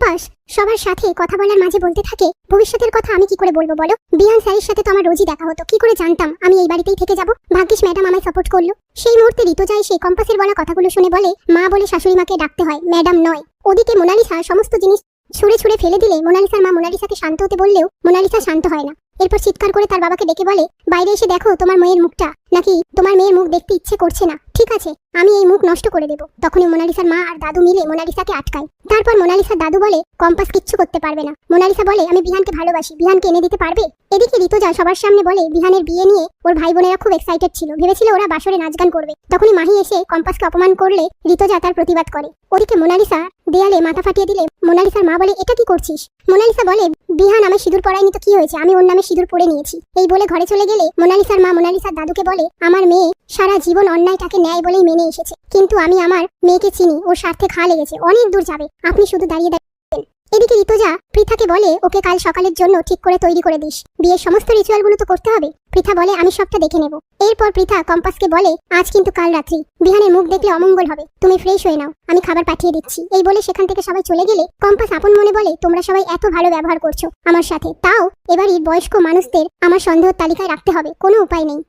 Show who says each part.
Speaker 1: Compass সবার সাথে কথা বলার মাঝে বলতে থাকে, ভবিষ্যতের কথা আমি কি করে বলব বলো? বিয়ান স্যারের সাথে তো আমার রোজই দেখা হতো, কি করে জানতাম? আমি এই বাড়িতেই থেকে যাব? ভাগ্যিস ম্যাডাম আমায় সাপোর্ট করল। সেই মুহূর্তে ঋতুজা এসে কম্পাসের বলা কথাগুলো শুনে বলে, মা বলে শাশুড়ি মাকে ডাকতে হয়, ম্যাডাম নয়। ওদিকে মোনালিসা সমস্ত জিনিস ছুঁড়ে ছুড়ে ফেলে দিলে মোনালিসার মা মোনালিসাকে শান্ত হতে বললেও মোনালিসা শান্ত হয় না। এরপর চিৎকার করে তার বাবাকে ডেকে বলে, বাইরে এসে দেখো তোমার মেয়ের মুখটা। নাকি তোমার মেয়ের মুখ দেখতে ইচ্ছে করছে না? ঠিক আছে, আমি এই মুখ নষ্ট করে দেবো। তখনই মোনালিসার মা আর দাদু মিলে মোনালিসাকে আটকায়। তারপর মোনালিসার দাদু বলে, কম্পাস কিচ্ছু করতে পারবে না। মোনালিসা বলে, আমি বিহানকে ভালোবাসি। বিহানকে এনে দিতে পারবে? এদিকে ঋতুজা সবার সামনে বলে, বিহানের বিয়ে নিয়ে ওর ভাই বোনেরা খুব এক্সাইটেড ছিল। ভেবেছিল ওরা বাসরে নাচ গান করবে? তখনই মাহি এসে কম্পাসকে অপমান করলে ঋতুজা তার প্রতিবাদ করে। ওদিকে মোনালিসা দেয়ালে মাথা ফাটিয়ে দিলে মোনালিসার মা বলে, এটা কি করছিস? মোনালিসা বলে বিহান আমি সিঁদুর পড়াইনি তো কি হয়েছে? আমি ওর নামে সিঁদুর পরে নিয়েছি। এই বলে ঘরে চলে গেলে মোনালিসার মা মোনালিসার দাদুকে বলে, আমার মেয়ে সারা জীবন অন্যায়টাকে ন্যায় বলেই মেনে এসেছে। কিন্তু আমি আমার মেয়েকে চিনি, ওর স্বার্থে খা লেগেছে, অনেক দূর যাবে। আপনি শুধু দাঁড়িয়ে দাঁড়িয়ে এদিকে ঋতুজা পৃথাকে বলে, ওকে কাল সকালের জন্য ঠিক করে তৈরি করে দিস। বিয়ের সমস্ত রিচুয়ালগুলো তো করতে হবে। পৃথা বলে, আমি সবটা দেখে নেব। এরপর পৃথা কম্পাসকে বলে, আজ কিন্তু কাল রাত্রি। বিহানের মুখ দেখলে অমঙ্গল হবে। তুমি ফ্রেশ হয়ে নাও। আমি খাবার পাঠিয়ে দিচ্ছি। এই বলে সেখান থেকে সবাই চলে গেলে কম্পাস আপন মনে বলে, তোমরা সবাই এত ভালো ব্যবহার করছ আমার সাথে। তাও এবারই বয়স্ক মানুষদের আমার সন্দেহ তালিকায় রাখতে হবে। কোনো উপায় নেই।